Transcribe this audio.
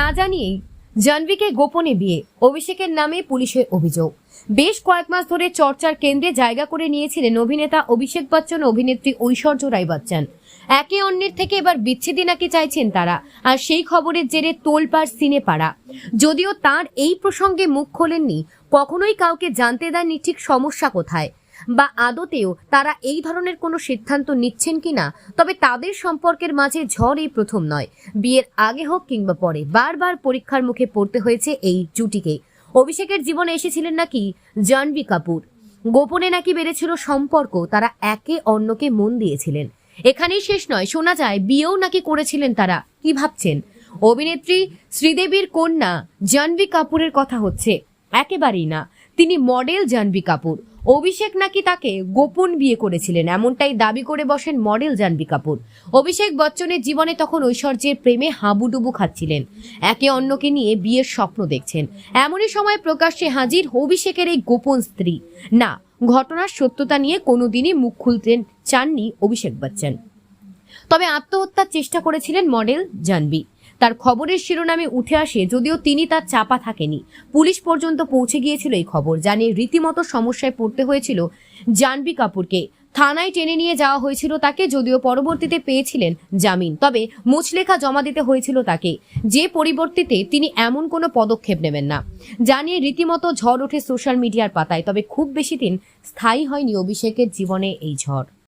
না জানিয়েই জাহ্নবীকে গোপনে বিয়ে, অভিষেকের নামে পুলিশের অভিযোগ। বেশ কয়েক মাস ধরে চর্চার কেন্দ্রে জায়গা করে নিয়েছিলেন অভিনেতা অভিষেক বচ্চন অভিনেত্রী ঐশ্বর্য রায় বচ্চন। একে অন্যের থেকে এবার বিচ্ছেদই নাকি চাইছেন তারা, আর সেই খবরের জেরে তোলপাড় সিনে পাড়া যদিও তার এই প্রসঙ্গে মুখ খোলেননি, কখনোই কাউকে জানতে দেননি ঠিক সমস্যা কোথায়। বা আদতেও তারা এই ধরনের কোনো সিদ্ধান্ত নিচ্ছেন কিনা? তবে তাদের সম্পর্কের মাঝে ঝড় এই প্রথম নয়। বিয়ের আগে হোক কিংবা পরে, বারবার পরীক্ষার মুখে পড়তে হয়েছে এই জুটিকে। অভিষেকের জীবনে এসেছিলেন নাকি জাহ্নবী কাপুর? গোপনে নাকি বেড়েছিল সম্পর্ক, তারা একে অন্যকে মন দিয়েছিলেন। এখানেই শেষ নয়, শোনা যায়, বিয়েও নাকি করেছিলেন তারা, কি ভাবছেন? অভিনেত্রী শ্রীদেবীর কন্যা জাহ্নবী কাপুরের কথা হচ্ছে, একেবারেই না। তিনি মডেল জাহ্নবী কাপুর। অভিষেক নাকি তাকে গোপন বিয়ে করেছিলেন? এমনটাই দাবি করে বসেন মডেল জানবি কাপুর। অভিষেক বচ্চনের জীবনে তখন ঐশ্বর্যের প্রেমে হাবুডুবু খাচ্ছিলেন। একে অন্যকে নিয়ে বিয়ের স্বপ্ন দেখছেন। এমনই সময় প্রকাশ্যে হাজির অভিষেকের এই গোপন স্ত্রী। না, ঘটনার সত্যতা নিয়ে কোনোদিনই মুখ খুলতেন চাননি অভিষেক বচ্চন। তবে আত্মহত্যার চেষ্টা করেছিলেন মডেল জাহ্নবী। তার খবরের শিরোনামে উঠে আসে, যদিও তিনি তার চাপা থাকেনি। পুলিশ পর্যন্ত পৌঁছে গিয়েছিল এই খবর জানিয়ে রীতিমতো সমস্যায় পড়তে হয়েছিল জাহ্নবী কাপুরকে। থানায় টেনে নিয়ে যাওয়া হয়েছিল তাকে, যদিও পরবর্তীতে পেয়েছিলেন জামিন। তবে মুচলেখা জমা দিতে হয়েছিল তাকে। যে পরিবর্তিতে তিনি এমন কোনো পদক্ষেপ নেবেন না। জানিয়ে রীতিমতো ঝড় ওঠে সোশ্যাল মিডিয়ার পাতায়, তবে খুব বেশি দিন স্থায়ী হয়নি অভিষেকের জীবনে এই ঝড়।